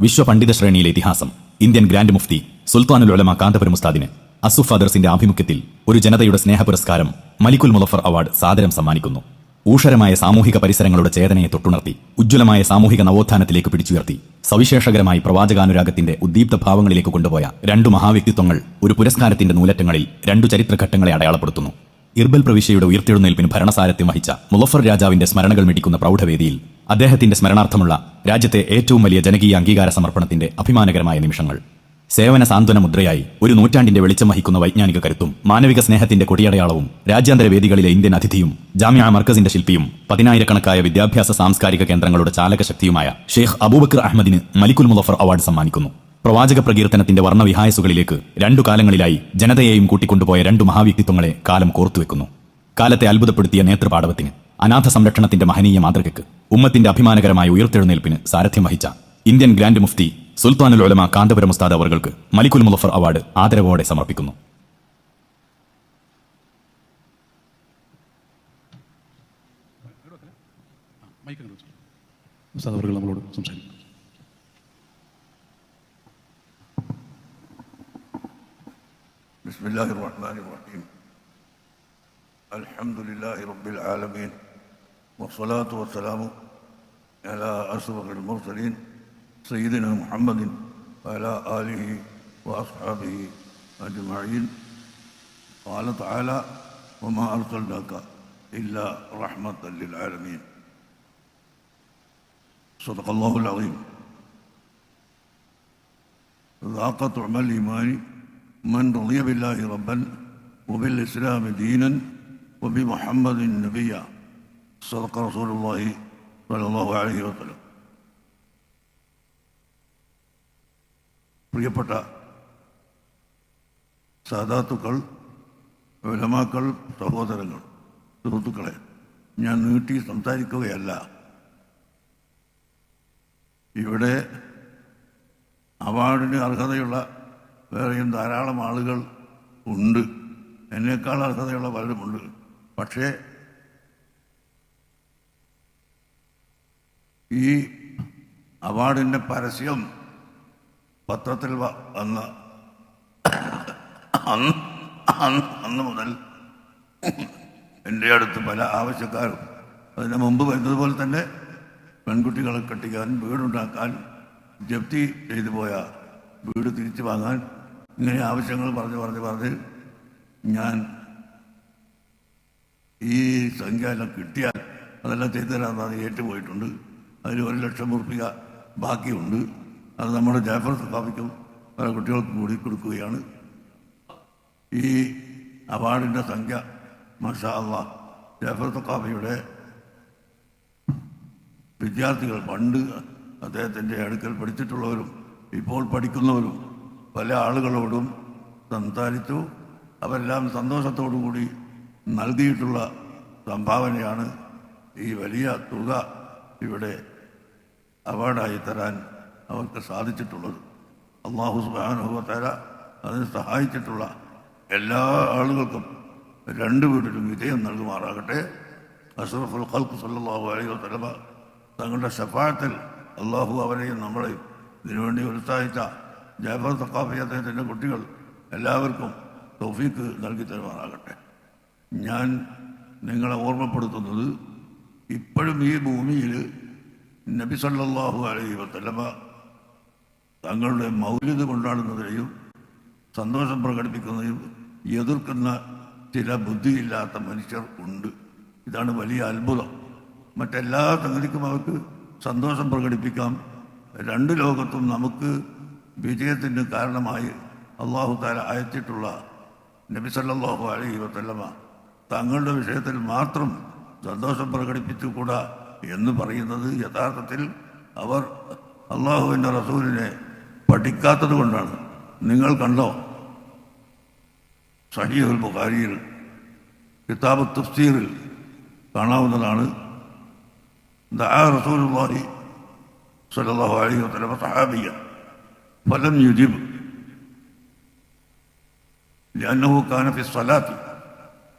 വിശ്വ പണ്ഡിത ശ്രേണിയിലെ ഇതിഹാസം ഇന്ത്യൻ ഗ്രാൻഡ് മുഫ്തി സുൽത്താനുൽ ഉലമ കാന്തപുരം ഉസ്താദിന് അസുഫ് ഫാദർസിന്റെ ആഭിമുഖ്യത്തിൽ ഒരു ജനതയുടെ സ്നേഹ പുരസ്കാരം മലിക്കുൽ മുലഫർ അവാർഡ് സാദരം സമ്മാനിക്കുന്നു. ഊഷരമായ സാമൂഹിക പരിസരങ്ങളുടെ ചേതനയെ തൊട്ടുണർത്തി ഉജ്ജ്വലമായ സാമൂഹിക നവോത്ഥാനത്തിലേക്ക് പിടിച്ചുയർത്തി സവിശേഷകരമായി പ്രവാചകാനുരാഗത്തിന്റെ ഉദ്ദീപ്ത ഭാവങ്ങളിലേക്ക് കൊണ്ടുപോയ രണ്ടു മഹാവ്യക്തിത്വങ്ങൾ ഒരു പുരസ്കാരത്തിന്റെ നൂലറ്റങ്ങളിൽ രണ്ടു ചരിത്രഘട്ടങ്ങളെ അടയാളപ്പെടുത്തുന്നു. ഇർബൽ പ്രവിശ്യയുടെ ഉയർത്തെഴുന്നേൽപ്പിന് ഭരണസാരത്യം വഹിച്ച മുലഫർ രാജാവിന്റെ സ്മരണകൾ മിടിക്കുന്ന പ്രൗഢവേദിയിൽ അദ്ദേഹത്തിന്റെ സ്മരണാർത്ഥമുള്ള രാജ്യത്തെ ഏറ്റവും വലിയ ജനകീയ അംഗീകാര സമർപ്പണത്തിന്റെ അഭിമാനകരമായ നിമിഷങ്ങൾ. സേവന സാന്ത്വന മുദ്രയായി ഒരു നൂറ്റാണ്ടിന്റെ വെളിച്ചം വഹിക്കുന്ന വൈജ്ഞാനിക കരുത്തും മാനവിക സ്നേഹത്തിന്റെ കൊടിയടയാളവും രാജ്യാന്തര വേദികളിലെ ഇന്ത്യൻ അതിഥിയും ജാമ്യ മർക്കസിന്റെ ശില്പിയും പതിനായിരക്കണക്കായ വിദ്യാഭ്യാസ സാംസ്കാരിക കേന്ദ്രങ്ങളുടെ ചാലകശക്തിയുമായ ഷെയ്ഖ് അബൂബക്കർ അഹമ്മദിന് മലിക്കുൽ മുലഫർ അവാർഡ് സമ്മാനിക്കുന്നു. പ്രവാചക പ്രകീർത്തനത്തിന്റെ വർണവിഹായസുകളിലേക്ക് രണ്ടു കാലങ്ങളിലായി ജനതയെയും കൂട്ടിക്കൊണ്ടുപോയ രണ്ടു മഹാവ്യക്തിത്വങ്ങളെ കാലം കോർത്തുവെക്കുന്നു. കാലത്തെ അത്ഭുതപ്പെടുത്തിയ നേതൃപാടവത്തിന് അനാഥ സംരക്ഷണത്തിന്റെ മഹനീയ മാതൃകയ്ക്ക് ഉമ്മത്തിന്റെ അഭിമാനകരമായ ഉയർത്തെഴുന്നേൽപ്പിന് സാരഥ്യം വഹിച്ച ഇന്ത്യൻ ഗ്രാൻഡ് മുഫ്തി സുൽത്താനുൽ ഉലമ കാന്തപുരം ഉസ്താദ് അവർക്ക് മലിക്കുൽ മുലഫർ അവാർഡ് ആദരവോടെ സമർപ്പിക്കുന്നു. നമ്മളോട് സംസാരിക്കും. ബിസ്മില്ലാഹിർ റഹ്മാനിർ റഹീം. അൽഹംദുലില്ലാഹി റബ്ബിൽ ആലമീൻ. والصلاة والسلام على أشرف المرسلين سيدنا محمد وعلى آله وأصحابه أجمعين. قال تعالى وما أرسلناك إلا رحمة للعالمين. صدق الله العظيم. ذاق طعم الإيمان من رضي بالله ربا وبالإسلام دينا وبمحمد نبيا. صدق رسول الله صلى الله عليه وسلم പ്രിയപ്പെട്ട സാധാത്തുക്കൾ വിലമാക്കൾ സഹോദരങ്ങൾ സുഹൃത്തുക്കളെ ഞാൻ നീട്ടി സംസാരിക്കുകയല്ല ഇവിടെ അവാർഡിന് അർഹതയുള്ള വേറെയും ധാരാളം ആളുകൾ ഉണ്ട് എന്നേക്കാൾ അർഹതയുള്ള പലരുമുണ്ട് പക്ഷേ ഈ അവാർഡിന്റെ പരസ്യം പത്രത്തിൽ വന്ന് അന്ന് അന്ന് മുതൽ എന്റെ അടുത്ത് പല ആവശ്യക്കാരും അതിന് മുമ്പ് വരുന്നതുപോലെ തന്നെ പെൺകുട്ടികളെ കെട്ടിക്കാൻ വീടുണ്ടാക്കാൻ ജപ്തി ചെയ്തു പോയ വീട് തിരിച്ചു വാങ്ങാൻ ഇങ്ങനെ ആവശ്യങ്ങൾ പറഞ്ഞ് പറഞ്ഞ് പറഞ്ഞ് ഞാൻ ഈ സംഖ്യ എല്ലാം കിട്ടിയാൽ അതെല്ലാം ചെയ്തു തരാമെന്നാണ് ഏറ്റുപോയിട്ടുണ്ട്. അതിൽ ഒരു ലക്ഷം ഉറുപ്പിക ബാക്കിയുണ്ട്. അത് നമ്മുടെ ജാഫർ സ്ഥാപിക്കും പല കുട്ടികൾക്കും കൂടി കൊടുക്കുകയാണ്. ഈ അവാർഡിന്റെ സംഖ്യ മഷാ അള്ളാ ജാഫർ വിദ്യാർത്ഥികൾ പണ്ട് അദ്ദേഹത്തിന്റെ അടുക്കൽ പഠിച്ചിട്ടുള്ളവരും ഇപ്പോൾ പഠിക്കുന്നവരും പല ആളുകളോടും സംസാരിച്ചു. അവരെല്ലാം സന്തോഷത്തോടു കൂടി നൽകിയിട്ടുള്ള സംഭാവനയാണ് ഈ വലിയ തുക. ഇവിടെ അവാർഡായി തരാൻ അവർക്ക് സാധിച്ചിട്ടുള്ളത്. അള്ളാഹു സുബാനുഭവത്തര അതിന് സഹായിച്ചിട്ടുള്ള എല്ലാ ആളുകൾക്കും രണ്ട് വീട്ടിലും വിജയം നൽകുമാറാകട്ടെ. അഷ്റഫുൽ ഖൽഖ് സല്ലാഹു അലൈഹി തലബ തങ്ങളുടെ ഷഫായത്തിൽ അള്ളാഹു അവരെയും നമ്മളെയും ഇതിനുവേണ്ടി ഉത്സാഹിച്ച ജാഫർ തക്കാഫി അദ്ദേഹത്തിന്റെ കുട്ടികൾ എല്ലാവർക്കും തൗഫീക്ക് നൽകി തരുമാറാകട്ടെ. ഞാൻ നിങ്ങളെ ഓർമ്മപ്പെടുത്തുന്നത് ഇപ്പോഴും ഈ ഭൂമിയിൽ നബി സല്ലാഹു അലൈഹി വസല്ലമ തങ്ങളുടെ മൗല്യത കൊണ്ടാടുന്നതിനെയും സന്തോഷം പ്രകടിപ്പിക്കുന്നതിനും എതിർക്കുന്ന ചില ബുദ്ധിയില്ലാത്ത മനുഷ്യർ ഉണ്ട്. ഇതാണ് വലിയ അത്ഭുതം. മറ്റെല്ലാ സംഗതിക്കും അവർക്ക് സന്തോഷം പ്രകടിപ്പിക്കാം. രണ്ട് ലോകത്തും നമുക്ക് വിജയത്തിന് കാരണമായി അള്ളാഹു താല അയച്ചിട്ടുള്ള നബി സല്ലല്ലാഹു അലൈഹി വസല്ലമ തങ്ങളുടെ വിഷയത്തിൽ മാത്രം സന്തോഷം പ്രകടിപ്പിച്ചുകൂടാ എന്ന് പറയുന്നത് യഥാർത്ഥത്തിൽ അവർ അള്ളാഹുവിൻ്റെ റസൂലിനെ പഠിക്കാത്തത് കൊണ്ടാണ് നിങ്ങൾ കണ്ടോ സഹീഹുൽ ബുഖാരിയിൽ കിതാബ് തഫ്സീറിൽ കാണാവുന്നതാണ് ദആ റസൂലുള്ളാഹി സ്വല്ലല്ലാഹു അലൈഹി വസല്ലം സഹാബിയ ഫലം യുജിബ് لأنه كان في الصلاة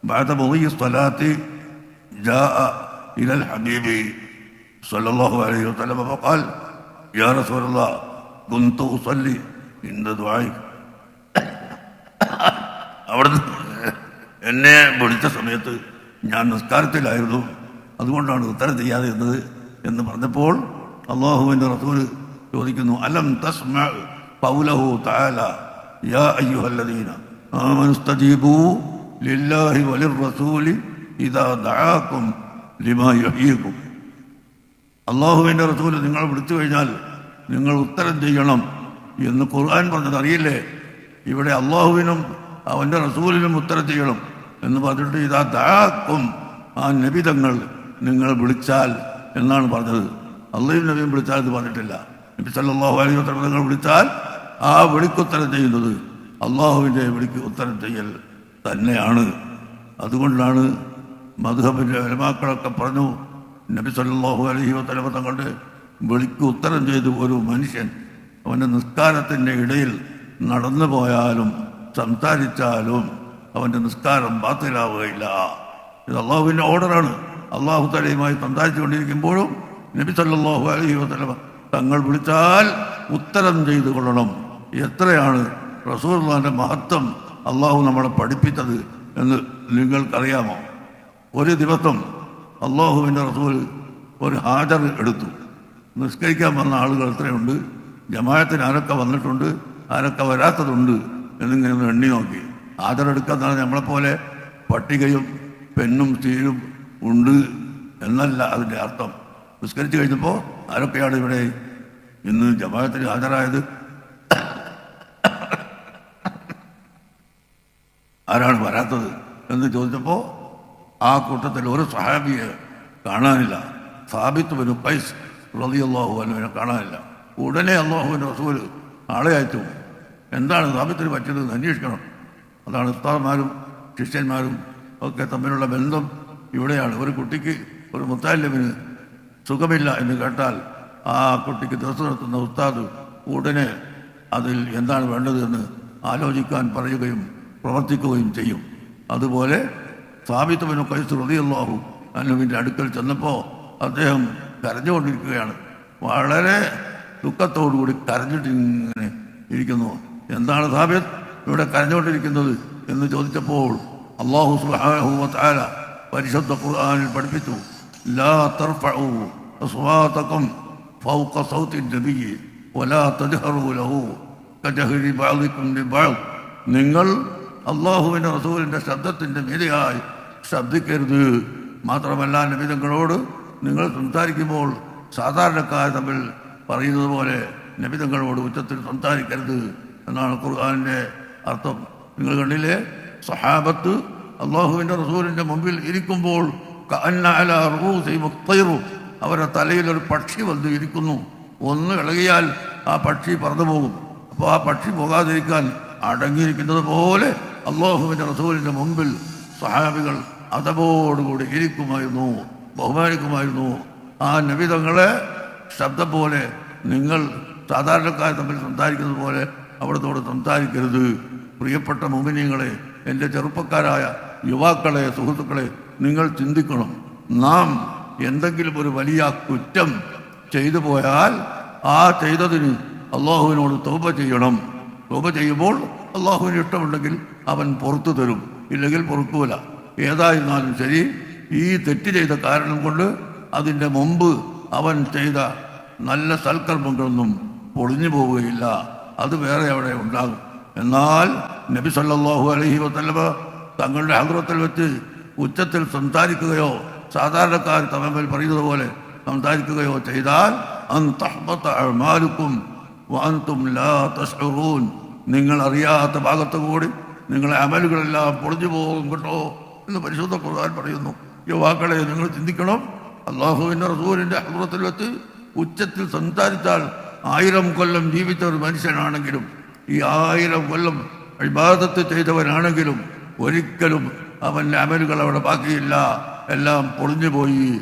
بعد مضي الصلاة جاء إلى الحبيب صلى الله عليه وسلم فقال يا رسول الله കുന്തു ഉസല്ലി ഇന്ന ദ്വായി അവിടുന്ന് എന്നെ വിളിച്ച സമയത്ത് ഞാൻ നിസ്കാരത്തിലായിരുന്നു അതുകൊണ്ടാണ് ഉത്തരം ചെയ്യാതെ ഇരുന്നത് എന്ന് പറഞ്ഞപ്പോൾ അള്ളാഹുവിൻ്റെ റസൂല് ചോദിക്കുന്നു അലം തസ്മ പൗലഹു തആല യാ അയ്യുഹല്ലദീന ആമനു സ്തജീബൂ ലില്ലാഹി വലിർ റസൂലി ഇദാ ദആക്കും ലിമാ യുഹ്യീക്കും അള്ളാഹുവിന്റെ റസൂൽ നിങ്ങൾ വിളിച്ചു കഴിഞ്ഞാൽ നിങ്ങൾ ഉത്തരം ചെയ്യണം എന്ന് ഖുർആൻ പറഞ്ഞത് അറിയില്ലേ? ഇവിടെ അള്ളാഹുവിനും അവന്റെ റസൂലിനും ഉത്തരം ചെയ്യണം എന്ന് പറഞ്ഞിട്ട് ഇതാ ദാക്കും ആ നബിതങ്ങൾ നിങ്ങൾ വിളിച്ചാൽ എന്നാണ് പറഞ്ഞത്. അള്ളയും നബിയും വിളിച്ചാൽ എന്ന് പറഞ്ഞിട്ടില്ല. നബി സല്ലാഹു അലൈഹി വസല്ലം നിങ്ങൾ വിളിച്ചാൽ ആ വിളിക്കുത്തരം ചെയ്യുന്നത് അള്ളാഹുവിന്റെ വിളിക്ക് ഉത്തരം ചെയ്യൽ തന്നെയാണ്. അതുകൊണ്ടാണ് മധുഹബിന്റെ ഒരുമാക്കളൊക്കെ പറഞ്ഞു നബി സല്ലാഹു അലഹി വസല്ലം തങ്ങളുടെ വിളിക്ക് ഉത്തരം ചെയ്തു ഒരു മനുഷ്യൻ അവന്റെ നിസ്കാരത്തിന്റെ ഇടയിൽ നടന്നു പോയാലും സംസാരിച്ചാലും അവന്റെ നിസ്കാരം ബാത്തിലാവുകയില്ല. ഇത് അള്ളാഹുവിന്റെ ഓർഡറാണ് അള്ളാഹു തലയുമായി സംസാരിച്ചു കൊണ്ടിരിക്കുമ്പോഴും നബി സല്ലാഹു അലഹി വസ്ലമ തങ്ങൾ വിളിച്ചാൽ ഉത്തരം ചെയ്തു കൊള്ളണം. എത്രയാണ് റസൂർലാന്റെ മഹത്വം അള്ളാഹു നമ്മളെ പഠിപ്പിച്ചത് എന്ന് നിങ്ങൾക്കറിയാമോ? ഒരു ദിവസം അള്ളാഹുവിന്റെ റസൂൽ ഒരു ഹാജർ എടുത്തു. നിസ്കരിക്കാൻ വന്ന ആളുകൾ എത്രയുണ്ട്? ജമായത്തിന് ആരൊക്കെ വന്നിട്ടുണ്ട്? ആരൊക്കെ വരാത്തതുണ്ട്? എന്നിങ്ങനെ ഒന്ന് എണ്ണി നോക്കി. ഹാജർ എടുക്കാന്ന് പറഞ്ഞാൽ നമ്മളെപ്പോലെ പട്ടികയും പെണ്ണും സ്റ്റീലും ഉണ്ട് എന്നല്ല അതിന്റെ അർത്ഥം. നിസ്കരിച്ച് കഴിഞ്ഞപ്പോൾ ആരൊക്കെയാണ് ഇവിടെ ഇന്ന് ജമായത്തിന് ഹാജരായത്? ആരാണ് വരാത്തത് എന്ന് ചോദിച്ചപ്പോൾ ആ കൂട്ടത്തിൽ ഒരു സഹാബിയെ കാണാനില്ല. സാബിത്ത് വരും പൈസ് റളിയല്ലാഹു അനുവിനെ കാണാനില്ല. ഉടനെ അള്ളാഹുവിന്റെ റസൂൽ ആളെ അയച്ചു. എന്താണ് സാബിത്തിന് പറ്റിയത് എന്ന് അന്വേഷിക്കണം. അതാണ് ഉസ്താദ്മാരും ശിഷ്യന്മാരും ഒക്കെ തമ്മിലുള്ള ബന്ധം ഇവിടെയാണ്. ഒരു കുട്ടിക്ക് ഒരു മുത്താലിമിന് സുഖമില്ല എന്ന് കേട്ടാൽ ആ കുട്ടിക്ക് ദിവസം നടത്തുന്ന ഉസ്താദ് ഉടനെ അതിൽ എന്താണ് വേണ്ടതെന്ന് ആലോചിക്കാൻ പറയുകയും പ്രവർത്തിക്കുകയും ചെയ്യും. അതുപോലെ സാബിത്തുബിന് കൈസ് റളിയല്ലാഹു അനുവിന്റെ അടുക്കൽ ചെന്നപ്പോൾ അദ്ദേഹം കരഞ്ഞുകൊണ്ടിരിക്കുകയാണ്. വളരെ ദുഃഖത്തോടുകൂടി കരഞ്ഞിട്ട് ഇങ്ങനെ ഇരിക്കുന്നു. എന്താണ് സാബിത്ത് ഇവിടെ കരഞ്ഞുകൊണ്ടിരിക്കുന്നത് എന്ന് ചോദിച്ചപ്പോൾ അള്ളാഹു തആല പരിശുദ്ധ ഖുർആനിൽ പഠിപ്പിച്ചു. ലാ തർഫഉ ഫൗഖ വലാ ലഹു നിങ്ങൾ അള്ളാഹുവിന്റെ റസൂലിന്റെ ശബ്ദത്തിന്റെ മീതിയായി ശബ്ദിക്കരുത്. മാത്രമല്ല നബിതങ്ങളോട് നിങ്ങൾ സംസാരിക്കുമ്പോൾ സാധാരണക്കാർ തമ്മിൽ പറയുന്നത് പോലെ നബിതങ്ങളോട് ഉച്ചത്തിൽ സംസാരിക്കരുത് എന്നാണ് ഖുർആാനിന്റെ അർത്ഥം. നിങ്ങൾ കണ്ടില്ലേ? സഹാബത്ത് അള്ളാഹുവിന്റെ റസൂലിന്റെ മുമ്പിൽ ഇരിക്കുമ്പോൾ. അവരുടെ തലയിൽ ഒരു പക്ഷി വന്ന് ഇരിക്കുന്നു. ഒന്ന് ഇളകിയാൽ ആ പക്ഷി പറന്നു പോകും. അപ്പോൾ ആ പക്ഷി പോകാതിരിക്കാൻ അടങ്ങിയിരിക്കുന്നത് പോലെ അള്ളാഹുവിന്റെ റസൂലിന്റെ മുമ്പിൽ സഹാബികൾ അതപോടുകൂടി ഇരിക്കുമായിരുന്നു ബഹുമാനിക്കുമായിരുന്നു. ആ നബിതങ്ങളെ ശബ്ദം പോലെ നിങ്ങൾ സാധാരണക്കാരെ തമ്മിൽ സംസാരിക്കുന്നത് പോലെ അവിടത്തോട് സംസാരിക്കരുത്. പ്രിയപ്പെട്ട മുമിനിയങ്ങളെ എന്റെ ചെറുപ്പക്കാരായ യുവാക്കളെ സുഹൃത്തുക്കളെ നിങ്ങൾ ചിന്തിക്കണം. നാം എന്തെങ്കിലും ഒരു വലിയ കുറ്റം ചെയ്തു പോയാൽ ആ ചെയ്തതിന് അള്ളാഹുവിനോട് തോപ ചെയ്യണം. തോപ ചെയ്യുമ്പോൾ അള്ളാഹുവിന് ഇഷ്ടമുണ്ടെങ്കിൽ അവൻ പുറത്തു തരും. ഇല്ലെങ്കിൽ പൊറുക്കൂല. ഏതായിരുന്നാലും ശരി ഈ തെറ്റ് ചെയ്ത കാരണം കൊണ്ട് അതിന്റെ മുമ്പ് അവൻ ചെയ്ത നല്ല സൽക്കർമ്മങ്ങളൊന്നും പൊളിഞ്ഞു പോവുകയില്ല. അത് വേറെ അവിടെ ഉണ്ടാകും. എന്നാൽ നബി സല്ലാഹു അലഹി വസ്ലമ തങ്ങളുടെ ഹദ്രത്തിൽ വെച്ച് ഉച്ചത്തിൽ സംസാരിക്കുകയോ സാധാരണക്കാർ തമ്മിൽ പറയുന്നത് പോലെ സംസാരിക്കുകയോ ചെയ്താൽ തശ്ഉറൂൻ. നിങ്ങൾ അറിയാത്ത ഭാഗത്ത് കൂടി നിങ്ങളെ അമലുകളെല്ലാം പൊളിഞ്ഞു പോകും കേട്ടോ എന്ന് പരിശുദ്ധ ഖുർആൻ പറയുന്നു. യുവാക്കളെ നിങ്ങൾ ചിന്തിക്കണം. അള്ളാഹുവിന്റെ റസൂലിന്റെ ഹദ്രത്തിൽ വെച്ച് ഉച്ചത്തിൽ സംസാരിച്ചാൽ ആയിരം കൊല്ലം ജീവിച്ച ഒരു മനുഷ്യനാണെങ്കിലും ഈ ആയിരം കൊല്ലം അഴിബാധത്ത് ചെയ്തവനാണെങ്കിലും ഒരിക്കലും അവന്റെ അമലുകൾ അവിടെ ബാക്കിയില്ല. എല്ലാം പൊളിഞ്ഞു പോയി.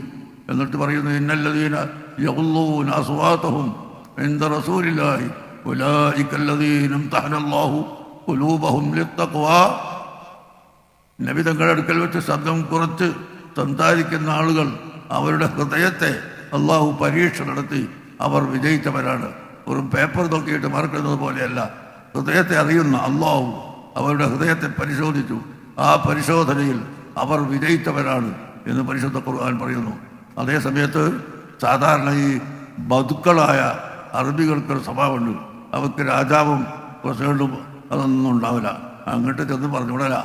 എന്നിട്ട് പറയുന്നു ഇന്നല്ലതീന യൗല്ലൂൻ അസ്വാത്തഹും എന്ത റസൂലില്ലായി ഉലായിക്കല്ലതീനും തഹനല്ലാഹു കുലൂബഹും ലിത്തക്വാ നബി തങ്ങളുടെ അടുക്കൽ വെച്ച് ശബ്ദം കുറച്ച് സംസാരിക്കുന്ന ആളുകൾ അവരുടെ ഹൃദയത്തെ അള്ളാഹു പരീക്ഷ നടത്തി അവർ വിജയിച്ചവരാണ്. ഒരു പേപ്പർ നോക്കിയിട്ട് മറക്കുന്നത് പോലെയല്ല. ഹൃദയത്തെ അറിയുന്ന അള്ളാഹു അവരുടെ ഹൃദയത്തെ പരിശോധിച്ചു. ആ പരിശോധനയിൽ അവർ വിജയിച്ചവരാണ് എന്ന് പരിശുദ്ധ ഖുർആൻ പറയുന്നു. അതേ സമയത്ത് സാധാരണ ഈ ബതുക്കളായ അറബികൾക്കൊരു സ്വഭാവമുണ്ട്. അവർക്ക് രാജാവും പ്രസിഡന്റും അതൊന്നും ഉണ്ടാവില്ല. അങ്ങോട്ട് ചെന്ന് പറഞ്ഞുവിടല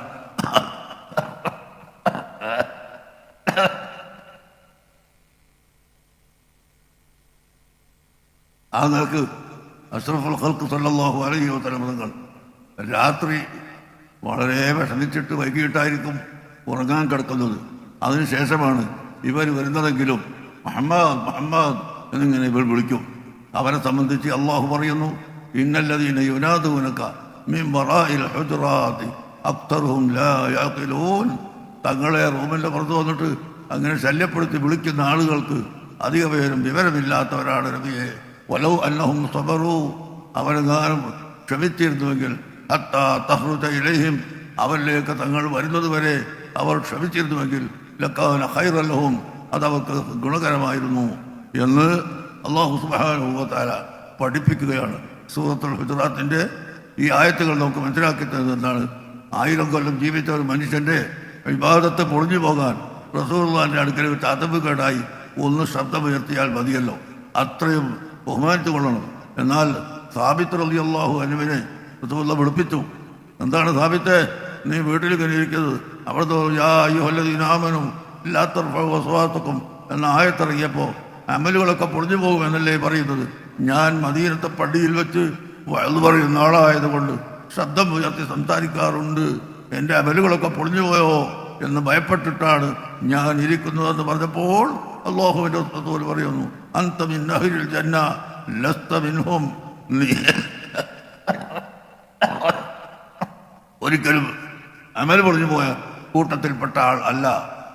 ആ നിലയ്ക്ക് അഷ്റഫുൽ ഖൽക്ക് സല്ലല്ലാഹു അലൈഹി വസല്ലം തങ്ങൾ രാത്രി വളരെ വിഷമിച്ചിട്ട് വൈകിട്ടായിരിക്കും ഉറങ്ങാൻ കിടക്കുന്നത്. അതിനുശേഷമാണ് ഇവർ വരുന്നതെങ്കിലും മുഹമ്മദ് മുഹമ്മദ് എന്നിങ്ങനെ ഇവർ വിളിക്കും. അവരെ സംബന്ധിച്ച് അള്ളാഹു പറയുന്നു ഇന്നല്ലതീന യുനാദൂനക മിൻ وراء الحجرات അക്തറുഹും ലാ യഖിലൂൻ തങ്ങളെ റൂമിന്റെ പുറത്ത് വന്നിട്ട് അങ്ങനെ ശല്യപ്പെടുത്തി വിളിക്കുന്ന ആളുകൾക്ക് അധിക പേരും വിവരമില്ലാത്തവരാണ് നബിയെ. വലൗ അന്നഹും സബറു. അവരെങ്ങാനും ക്ഷമിച്ചിരുന്നുവെങ്കിൽ ഹത്താ തഹ്റുജ ഇലയും അവരിലേക്ക് തങ്ങൾ വരുന്നത് വരെ അവർ ക്ഷമിച്ചിരുന്നുവെങ്കിൽ ലക്കാന അത് അതവർക്ക് ഗുണകരമായിരുന്നു എന്ന് അള്ളാഹു സുബാനുഭവത്താല പഠിപ്പിക്കുകയാണ്. സൂറത്തുൽ ഹുജറാത്തിന്റെ ഈ ആയത്തുകൾ നമുക്ക് മനസ്സിലാക്കി തരുന്നത് എന്താണ്? ആയിരം കൊല്ലം ജീവിച്ച ഒരു മനുഷ്യന്റെ വിവാദത്തെ പൊളിഞ്ഞു പോകാൻ റസൂർലാന്റെ അടുക്കൽ ഒരു അതവ് കേടായി ഒന്ന് ശബ്ദമുയർത്തിയാൽ മതിയല്ലോ. അത്രയും ബഹുമാനിച്ചു കൊള്ളണം. എന്നാൽ സാബിത്ത് റലി അള്ളാഹു അനുവിനെ റസൂല്ല വിളിപ്പിച്ചു. എന്താണ് സാബിത്തെ? നീ വീട്ടിൽ കയറിയിരിക്കുന്നത്. അവിടുത്തെ യാ അയ്യോല്ലതീനാമനും ഇല്ലാത്തർക്കും എന്ന ആയത്തിറങ്ങിയപ്പോൾ അമലുകളൊക്കെ പൊളിഞ്ഞു പോകുമെന്നല്ലേ പറയുന്നത്? ഞാൻ മദീനത്തെ പള്ളിയിൽ വെച്ച് വയത് പറയുന്ന ആളായതുകൊണ്ട് ശബ്ദം ഉയർത്തി സംസാരിക്കാറുണ്ട്. എന്റെ അമലുകളൊക്കെ പൊളിഞ്ഞുപോയോ എന്ന് ഭയപ്പെട്ടിട്ടാണ് ഞാൻ ഇരിക്കുന്നതെന്ന് പറഞ്ഞപ്പോൾ അള്ളാഹുവിന്റെ റസൂൽ പറയുന്നു അന്തമിൻ നഹരിൽ ജന്ന ലസ്തമിൻഹും നീ ഒരിക്കലും അമൽ പൊളിഞ്ഞു പോയ കൂട്ടത്തിൽപ്പെട്ട ആൾ അല്ല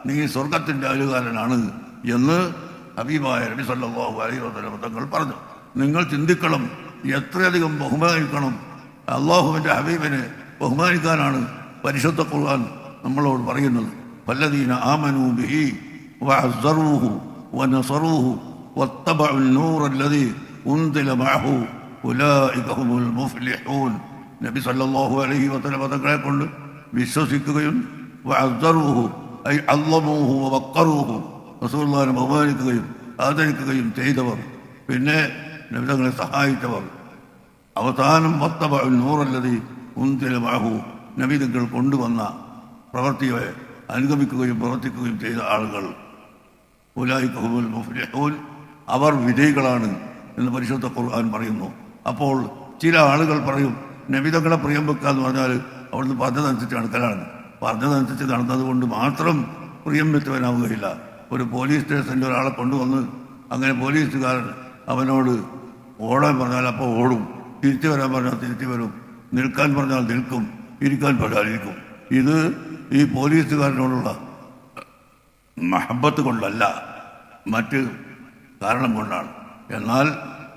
നീ സ്വർഗത്തിന്റെ അലുകാരനാണ് എന്ന് ഹബീബായ നബി സല്ലാഹു അലൈഹി വസ്ലം തങ്ങൾ പറഞ്ഞു. നിങ്ങൾ ചിന്തിക്കണം എത്രയധികം ബഹുമാനിക്കണം അള്ളാഹുവിൻ്റെ ഹബീബിനെ ബഹുമാനിക്കാനാണ് പരിശുദ്ധ ഖുർആൻ നമ്മളോട് പറയുന്നത് വല്ലദീന ആമനു ബിഹി വഅസ്സറൂഹു വനസറൂഹു വത്തബഉ النور الذي أنزل معه أولئك هم المفلحون നബി സല്ലല്ലാഹു അലൈഹി വസല്ലം തങ്ങളെ കൊണ്ട് വിശ്വസിക്കുകയും വഅസ്സറൂഹു ഐ അല്ലമൂഹു വവഖറൂഹു റസൂലുള്ളാഹിനെ ബഹുമാനിക്കുകയും ആദരിക്കുകയും ചെയ്തവർ പിന്നെ നബിതങ്ങളെ സഹായിച്ചവർ. അവസാനം വത്തബ നൂറല്ലതി ഉന്തിര മഴഹു നബിതങ്ങൾ കൊണ്ടുവന്ന പ്രവൃത്തിയെ അനുഗമിക്കുകയും പ്രവർത്തിക്കുകയും ചെയ്ത ആളുകൾ. ഉലായിക്കുൽ മുഫ്ലിഹൂൻ. അവർ വിജയികളാണ് എന്ന് പരിശുദ്ധ ഖുർആൻ പറയുന്നു. അപ്പോൾ ചില ആളുകൾ പറയും നബിതങ്ങളെ പ്രിയം വെക്കുക എന്ന് പറഞ്ഞാൽ അവിടുന്ന് പറഞ്ഞതനുസരിച്ച് നടക്കലാണ് പറഞ്ഞതനുസരിച്ച് നടന്നത് കൊണ്ട് മാത്രം പ്രിയം വെച്ചവനാവുകയില്ല. ഒരു പോലീസ് സ്റ്റേഷനിൽ ഒരാളെ കൊണ്ടുവന്ന് അങ്ങനെ പോലീസുകാരൻ അവനോട് ഓടാൻ പറഞ്ഞാൽ അപ്പോൾ ഓടും. തിരിച്ചു വരാൻ പറഞ്ഞാൽ തിരിച്ചു വരും. നിൽക്കാൻ പറഞ്ഞാൽ നിൽക്കും. ഇരിക്കാൻ പറഞ്ഞാൽ ഇരിക്കും. ഇത് ഈ പോലീസുകാരനോടുള്ള മഹബത്ത് കൊണ്ടല്ല മറ്റ് കാരണം കൊണ്ടാണ്. എന്നാൽ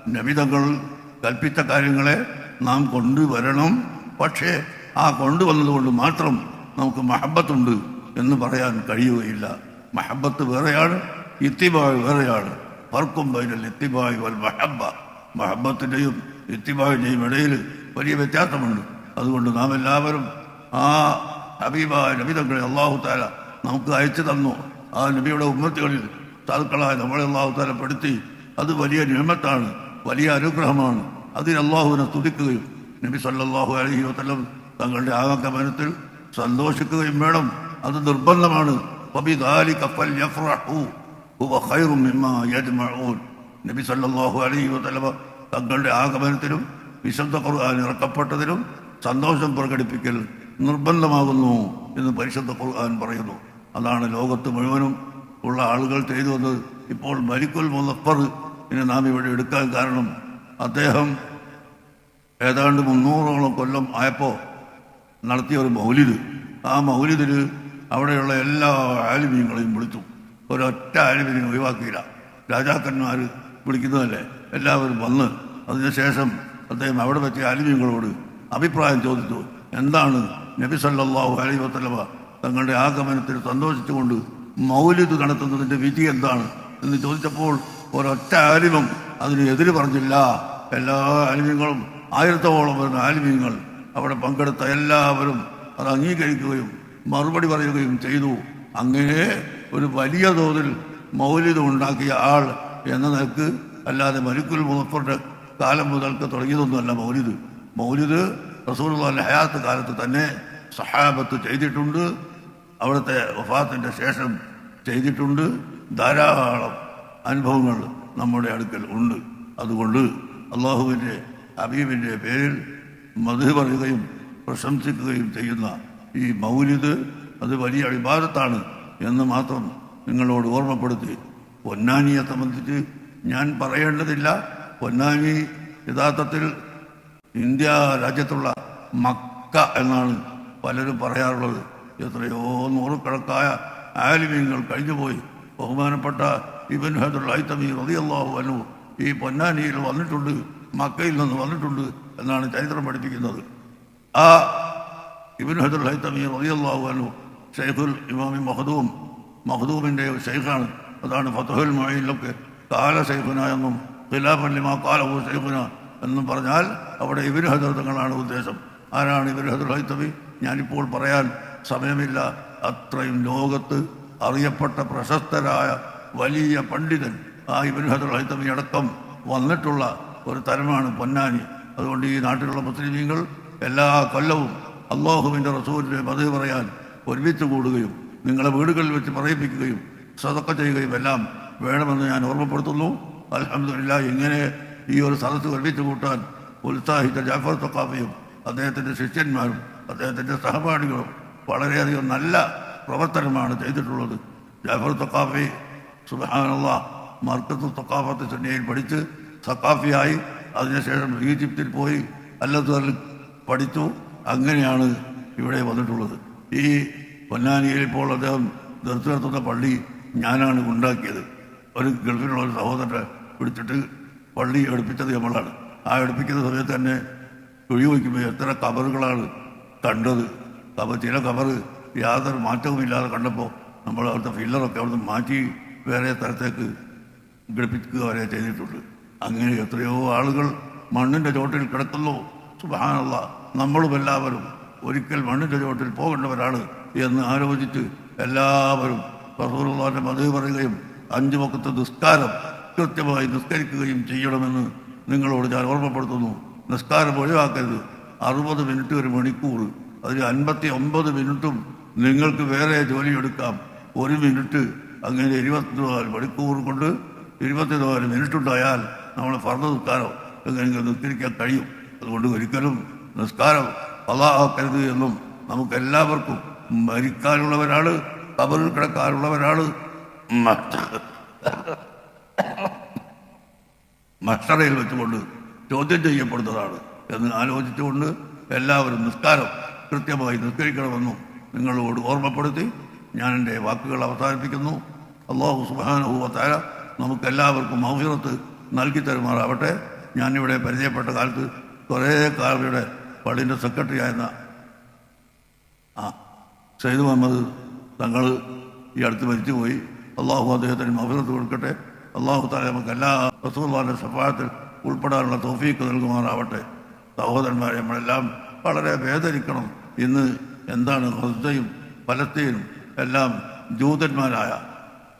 നബിതങ്ങൾ കൽപ്പിച്ച കാര്യങ്ങളെ നാം കൊണ്ടുവരണം. പക്ഷേ ആ കൊണ്ടുവന്നതുകൊണ്ട് മാത്രം നമുക്ക് മഹബത്തുണ്ട് എന്ന് പറയാൻ കഴിയുകയില്ല. മഹബത്ത് വേറെയാണ് ഇത്തിബായ് വേറെയാണ്. ഫർക്കും ബൈനൽ ഇത്തിബായ് വൽ മഹബ. മഹബത്തിന്റെയും ഇത്തിബായിന്റെയും ഇടയിൽ വലിയ വ്യത്യാസമുണ്ട്. അതുകൊണ്ട് നാം എല്ലാവരും ആ ഹബീബായ നബിതങ്ങളെ അള്ളാഹു താല നമുക്ക് അയച്ചു തന്നു. ആ നബിയുടെ ഉമ്മത്തുകളിൽ സാധുക്കളായ നമ്മളെ അള്ളാഹു താല പെടുത്തി. അത് വലിയ നിയമത്താണ് വലിയ അനുഗ്രഹമാണ്. അതിന് അള്ളാഹുവിനെ തുതിക്കുകയും നബി സല്ലാഹു അലഹി വസ്ലം തങ്ങളുടെ ആഗമനത്തിൽ സന്തോഷിക്കുകയും വേണം. അത് നിർബന്ധമാണ്. നബി സല്ലാഹു അലൈഹി വസ്ലമ തങ്ങളുടെ ആഗമനത്തിലും വിശുദ്ധ ഖുർആൻ ഇറക്കപ്പെട്ടതിലും സന്തോഷം പ്രകടിപ്പിക്കൽ നിർബന്ധമാകുന്നു എന്ന് പരിശുദ്ധ ഖുർആൻ പറയുന്നു. അതാണ് ലോകത്ത് മുഴുവനും ഉള്ള ആളുകൾ ചെയ്തു വന്നത് ഇപ്പോൾ മരിക്കുൽ മുലപ്പർ ഇനി നാം ഇവിടെ എടുക്കാൻ കാരണം അദ്ദേഹം ഏതാണ്ട് മുന്നൂറോളം കൊല്ലം ആയപ്പോൾ നടത്തിയ ഒരു മൗലിദ്. ആ മൗലിദിൽ അവിടെയുള്ള എല്ലാ ആലിമീങ്ങളെയും വിളിച്ചു. ഒരൊറ്റ ആലിമീനെ ഒഴിവാക്കിയില്ല. രാജാക്കന്മാർ വിളിക്കുന്നതല്ലേ? എല്ലാവരും വന്ന് അതിനുശേഷം അദ്ദേഹം അവിടെ വെച്ച് ആലിമീങ്ങളോട് അഭിപ്രായം ചോദിച്ചു. എന്താണ് നബി സല്ലാഹു അലൈഹി വസല്ലമ തങ്ങളുടെ ആഗമനത്തിൽ സന്തോഷിച്ചുകൊണ്ട് മൗലിദ് നടത്തുന്നതിന്റെ വിധി എന്താണ് എന്ന് ചോദിച്ചപ്പോൾ ഒരൊറ്റ ആലിമം അതിന് എതിര് പറഞ്ഞില്ല. എല്ലാ ആലിമ്യങ്ങളും ആയിരത്തോളം വരുന്ന ആലിമ്യങ്ങൾ അവിടെ പങ്കെടുത്ത എല്ലാവരും അത് അംഗീകരിക്കുകയും മറുപടി പറയുകയും ചെയ്തു. അങ്ങനെ ഒരു വലിയ തോതിൽ മൗലിദ് ഉണ്ടാക്കിയ ആൾ എന്ന നിലയ്ക്ക് അല്ലാതെ മലിക്കുൽ മുഹഫറിന്റെ കാലം മുതൽക്ക് തുടങ്ങിയതൊന്നുമല്ല മൗലിദ്. മൗലിദ് റസൂലുള്ളാഹിന്റെ ഹയാത്ത് കാലത്ത് തന്നെ സഹാബത്ത് ചെയ്തിട്ടുണ്ട്. അവിടുത്തെ വഫാത്തിന്റെ ശേഷം ചെയ്തിട്ടുണ്ട്. ധാരാളം അനുഭവങ്ങൾ നമ്മുടെ അടുക്കൽ ഉണ്ട്. അതുകൊണ്ട് അള്ളാഹുവിന്റെ ഹബീബിന്റെ പേരിൽ മധു പറയുകയും പ്രശംസിക്കുകയും ചെയ്യുന്ന ഈ മൗലിദ് അത് വലിയ അഭിഭാരത്താണ് എന്ന് മാത്രം നിങ്ങളോട് ഓർമ്മപ്പെടുത്തി പൊന്നാനിയെ സംബന്ധിച്ച് ഞാൻ പറയേണ്ടതില്ല. പൊന്നാനി യഥാർത്ഥത്തിൽ ഇന്ത്യ രാജ്യത്തുള്ള മക്ക എന്നാണ് പലരും പറയാറുള്ളത്. എത്രയോ നൂറുകണക്കായ ആലിമ്യങ്ങൾ കഴിഞ്ഞുപോയി. ബഹുമാനപ്പെട്ട ഇബൻ ഐത്തമി റളിയല്ലാഹു അൻഹു ഈ പൊന്നാനിയിൽ വന്നിട്ടുണ്ട് മക്കയിൽ നിന്ന് വന്നിട്ടുണ്ട് എന്നാണ് ചരിത്രം പഠിപ്പിക്കുന്നത്. ആ ഇബൻ ഹൈത്തമി റതിയല്ലാഹു അൻഹു ഷെയ്ഖുൽ ഇമാമി മഹദൂം മഹദൂമിന്റെ ഷെയ്ഖാണ്. അതാണ് ഫതഹുൽ മൊഴിയിലൊക്കെ കാല സൈഫുന എന്നും ഖിലാഫല്ലിമാ കാലഹു സൈഫുന എന്നും പറഞ്ഞാൽ അവിടെ ഇബിൻ ഹദർത്തങ്ങളാണ് ഉദ്ദേശം. ആരാണ് ഇബിൻ ഹദുൽ ഹൈത്തമി? ഞാനിപ്പോൾ പറയാൻ സമയമില്ല. അത്രയും ലോകത്ത് അറിയപ്പെട്ട പ്രശസ്തരായ വലിയ പണ്ഡിതൻ ആ ഇബിൻ ഹദർ ഹൈത്തമി അടക്കം വന്നിട്ടുള്ള ഒരു തരമാണ് പൊന്നാനി. അതുകൊണ്ട് ഈ നാട്ടിലുള്ള മുസ്ലിമീങ്ങൾ എല്ലാ കൊല്ലവും അള്ളാഹുവിന്റെ റസൂലിന്റെ പതിവ് പറയാൻ ഒരുമിച്ച് കൂടുകയും നിങ്ങളെ വീടുകളിൽ വെച്ച് പറയിപ്പിക്കുകയും സതക്ക ചെയ്യുകയും എല്ലാം വേണമെന്ന് ഞാൻ ഓർമ്മപ്പെടുത്തുന്നു. അലഹമില്ല ഇങ്ങനെ ഈ ഒരു സദസ്സ് ഒരുമിച്ച് കൂട്ടാൻ ഉത്സാഹിച്ച ജാഫർ തൊക്കാഫിയും അദ്ദേഹത്തിന്റെ ശിഷ്യന്മാരും അദ്ദേഹത്തിന്റെ സഹപാഠികളും വളരെയധികം നല്ല പ്രവർത്തനമാണ് ചെയ്തിട്ടുള്ളത്. ജാഫർ തൊക്കാഫി സുബാനുള്ള മർക്കത്ത് തൊക്കാഫത്ത് ചെന്നൈയിൽ പഠിച്ച് സക്കാഫിയായി അതിനുശേഷം ഈജിപ്തിൽ പോയി അല്ലാത്തവരിൽ പഠിച്ചു. അങ്ങനെയാണ് ഇവിടെ വന്നിട്ടുള്ളത്. ഈ പൊന്നാനിയിൽ ഇപ്പോൾ അദ്ദേഹം നിർത്തി പള്ളി ഞാനാണ് ഉണ്ടാക്കിയത്. ഒരു ഗൾഫിലുള്ള ഒരു സഹോദരനെ പിടിച്ചിട്ട് പള്ളി എടുപ്പിച്ചത് നമ്മളാണ്. ആ എടുപ്പിക്കുന്ന സമയത്ത് തന്നെ കുഴി വയ്ക്കുമ്പോൾ എത്ര കബറുകളാണ് കണ്ടത്. കബർ ചില കബറ് യാതൊരു മാറ്റവുമില്ലാതെ കണ്ടപ്പോൾ നമ്മൾ അവിടുത്തെ ഫില്ലറൊക്കെ അവിടുന്ന് മാറ്റി വേറെ സ്ഥലത്തേക്ക് ഘടിപ്പിക്കുക വരെ ചെയ്തിട്ടുണ്ട്. അങ്ങനെ എത്രയോ ആളുകൾ മണ്ണിന്റെ ചോട്ടിൽ കിടക്കുന്നു. സുബാനുള്ള നമ്മളും എല്ലാവരും ഒരിക്കൽ മണ്ണിന്റെ ചോട്ടിൽ പോകേണ്ടവരാണ് എന്ന് ആലോചിച്ച് എല്ലാവരും റസൂലുള്ളാഹിന്റെ മതം പറയുകയും അഞ്ചു വക്കത്തെ നിസ്കാരം കൃത്യമായി നിസ്കരിക്കുകയും ചെയ്യണമെന്ന് നിങ്ങളോട് ഞാൻ ഓർമ്മപ്പെടുത്തുന്നു. നിസ്കാരം ഒഴിവാക്കരുത്. അറുപത് മിനിറ്റ് ഒരു മണിക്കൂർ. അതിൽ അൻപത്തി ഒമ്പത് മിനിറ്റും നിങ്ങൾക്ക് വേറെ ജോലിയെടുക്കാം ഒരു മിനിറ്റ് അങ്ങനെ ഇരുപത്തിനാല് മണിക്കൂർ കൊണ്ട് ഇരുപത്തിനാല് മിനിറ്റ് ഉണ്ടായാൽ നമ്മൾ ഫർദ്ദ നിസ്കാരം എങ്ങനെയെങ്കിലും നിസ്കരിക്കാൻ കഴിയും. അതുകൊണ്ട് ഒരിക്കലും നിസ്കാരം പതാക്കരുത് എന്നും നമുക്കെല്ലാവർക്കും മരിക്കാനുള്ളവരാണ്. കബറിൽ കിടക്കാറുള്ള ഒരാൾ മഷറയിൽ വെച്ചുകൊണ്ട് ചോദ്യം ചെയ്യപ്പെടുന്നതാണ് എന്ന് ആലോചിച്ചുകൊണ്ട് എല്ലാവരും നിസ്കാരം കൃത്യമായി നിസ്കരിക്കണമെന്നും നിങ്ങളോട് ഓർമ്മപ്പെടുത്തി ഞാൻ എന്റെ വാക്കുകൾ അവസാനിപ്പിക്കുന്നു. അള്ളാഹു സുബാനുഭവത്തായ നമുക്ക് എല്ലാവർക്കും മൗഹിറത്ത് നൽകി തരുമാറാവട്ടെ. ഞാനിവിടെ പരിചയപ്പെട്ട കാലത്ത് കുറേ കാലം ഇവിടെ പള്ളിന്റെ സെക്രട്ടറി ആയിരുന്ന ആ സയ്യിദ് മുഹമ്മദ് തങ്ങൾ ഈ അടുത്ത് മരിച്ചുപോയി. അള്ളാഹു അദ്ദേഹത്തിന് മഫിറത്ത് കൊടുക്കട്ടെ. അള്ളാഹു താല നമുക്ക് എല്ലാ റസൂർമാരുടെ സഫായത്തിൽ ഉൾപ്പെടാനുള്ള തോഫീക്ക് നൽകുമാറാവട്ടെ. സഹോദരന്മാരെ നമ്മളെല്ലാം വളരെ വേദനിക്കണം. ഇന്ന് എന്താണ് ഹുസയും ഫലസ്തീനും എല്ലാം ജൂതന്മാരായ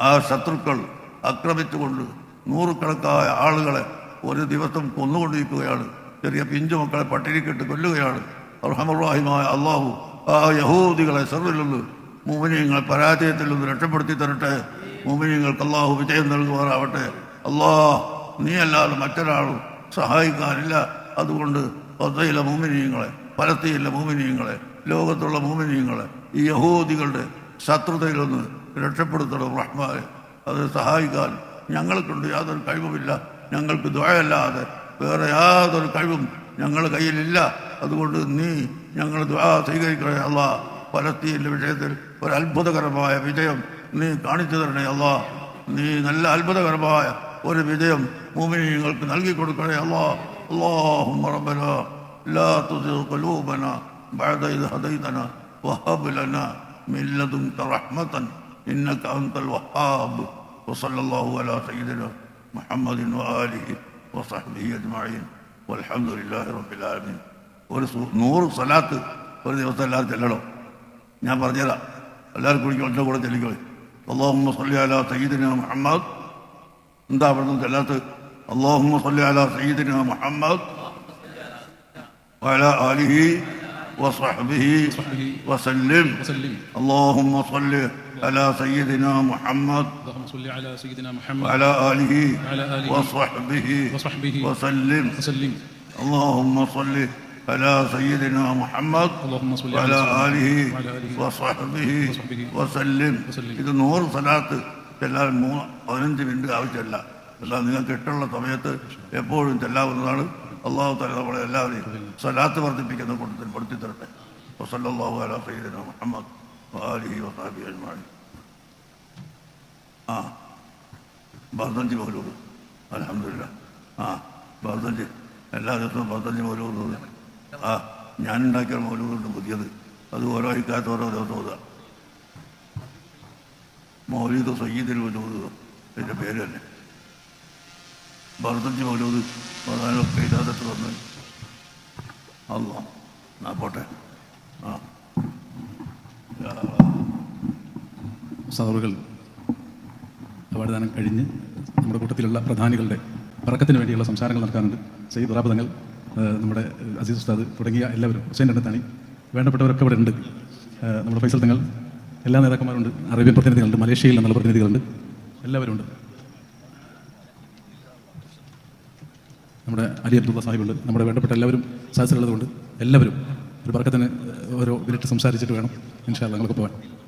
ആ ശത്രുക്കൾ ആക്രമിച്ചുകൊണ്ട് നൂറുകണക്കായ ആളുകളെ ഒരു ദിവസം കൊന്നുകൊണ്ടിരിക്കുകയാണ്. ചെറിയ പിഞ്ചു മക്കളെ പട്ടിണിക്കിട്ട് കൊല്ലുകയാണ്. അറഹമുറാഹിമായ അള്ളാഹു ആ യഹൂദികളെ സെറിൽ മൂമിനിയങ്ങളെ പരാജയത്തിൽ നിന്ന് രക്ഷപ്പെടുത്തി തരട്ടെ. മോമിനിയങ്ങൾക്ക് അള്ളാഹു വിജയം നൽകുവാറാവട്ടെ അള്ളാഹ് നീ അല്ലാതെ മറ്റൊരാളും സഹായിക്കാനില്ല. അതുകൊണ്ട് ഒത്തയിലെ മോമിനിയങ്ങളെ ഫലസ്തീനിലെ മോമിനിയങ്ങളെ ലോകത്തുള്ള മോമിനിയങ്ങളെ ഈ യഹൂദികളുടെ ശത്രുതയിൽ നിന്ന് രക്ഷപ്പെടുത്തണം റഹ്മാനെ. അത് സഹായിക്കാൻ ഞങ്ങൾക്കുണ്ട് യാതൊരു കഴിവുമില്ല. ഞങ്ങൾക്ക് ദ്വയല്ലാതെ വേറെ യാതൊരു കഴിവും ഞങ്ങളുടെ കയ്യിലില്ല. അതുകൊണ്ട് നീ ഞങ്ങൾ ദ്വാ സ്വീകരിക്കണേ അല്ല. പലസ്തീന്റെ വിഷയത്തിൽ ഒരു അത്ഭുതകരമായ വിജയം നീ കാണിച്ചു തരണേ അല്ല നീ നല്ല അത്ഭുതകരമായ ഒരു വിജയം മൂമിനിങ്ങൾക്ക് നൽകി കൊടുക്കണേ അല്ലാ اللهم ربنا لا تزغ قلوبنا بعد إذ هديتنا وهب لنا من لدنك رحمة إنك أنت الوهاب وصلى الله على سيدنا محمد وآله وصحبه أجمعين അലഹമുല്ലാഹി റബ്ബിലാലമീൻ ഒരു സു- നൂറ് സ്വലാത്ത് ഒരു ദിവസം എല്ലാവരും ചെല്ലണം ഞാൻ പറഞ്ഞുതരാം എല്ലാവരും കുടിക്കും ഒറ്റ കൂടെ ചെല്ലിക്കോളി അള്ളാഹുമ്മ സല്ലി അലാ സയ്യിദിന മുഹമ്മദ് എന്താ അവിടുന്ന് ചെല്ലാത്ത അള്ളാഹുമ്മ സല്ലി അലാ സയ്യിദിന മുഹമ്മദ് وعلى آله وصحبه وسلم وسلم اللهم صل على سيدنا محمد اللهم صل على سيدنا محمد وعلى آله وعلى آله وصحبه وصحبه وسلم وسلم اللهم صل على سيدنا محمد اللهم صل وعلى آله وعلى آله وصحبه وصحبه وسلم وسلم. ഇത് നൂറ് സ്ഥലത്ത് ചെല്ലാൻ മൂന്ന് പതിനഞ്ച് മിനിറ്റ് ആവശ്യമില്ല അല്ല നിങ്ങൾക്ക് ഇഷ്ടമുള്ള സമയത്ത് എപ്പോഴും ചെല്ലാവുന്നതാണ് അള്ളാഹു തല നമ്മളെ എല്ലാവരെയും സ്വലാത്ത് വർദ്ധിപ്പിക്കുന്ന കൂട്ടത്തിൽ പെടുത്തി തരട്ടെ വസല്ലാഹു അല സയ്യിദിന മുഹമ്മദ് വാലിഹി വസാബി അജ്മാനി ആ പതിനഞ്ച് മൗലൂദ് അലഹമില്ല ആ പതിനഞ്ച് എല്ലാ ദിവസവും പതിനഞ്ച് മൗലൂദ് ആ ഞാൻ ഉണ്ടാക്കിയ മൗലൂദുണ്ട് പുതിയത്. അത് ഓരോ ഇക്കാലത്ത് ഓരോ ദിവസം മൗലിക മൗലീദ് സയ്യിദിൽ എന്റെ പേര് തന്നെ. ഭർത്തഞ്ച് മൗലൂദ് പ്രധാനമൊക്കെ ഇതാദത്ത് വന്ന് അല്ല ആ പോട്ടെ. ആ. സദറുകൾ അവാർഡ്ദാനം കഴിഞ്ഞ് നമ്മുടെ കൂട്ടത്തിലുള്ള പ്രധാനികളുടെ പറക്കത്തിന് വേണ്ടിയുള്ള സംസാരങ്ങൾ നടക്കാറുണ്ട്. സയ്യിദ് റാബ് തങ്ങൾ നമ്മുടെ അസീസ് ഉസ്താദ് തുടങ്ങിയ എല്ലാവരും ഹുസൈൻ രണ്ടത്താണി വേണ്ടപ്പെട്ടവരൊക്കെ ഇവിടെ ഉണ്ട്. നമ്മുടെ ഫൈസൽ തങ്ങൾ എല്ലാ നേതാക്കന്മാരുണ്ട്. അറേബ്യൻ പ്രതിനിധികളുണ്ട് മലേഷ്യയിൽ നല്ല പ്രതിനിധികളുണ്ട്. എല്ലാവരും ഉണ്ട്. നമ്മുടെ അലി അബ്ദുള്ള സാഹിബുണ്ട്. നമ്മുടെ വേണ്ടപ്പെട്ട എല്ലാവരും സാഹസിലുള്ളതുകൊണ്ട് എല്ലാവരും ഒരു പറക്കത്തിന് ഓരോ മിനിറ്റ് സംസാരിച്ചിട്ട് വേണം. ഇൻഷാല്ല നിങ്ങൾക്ക് പോകാൻ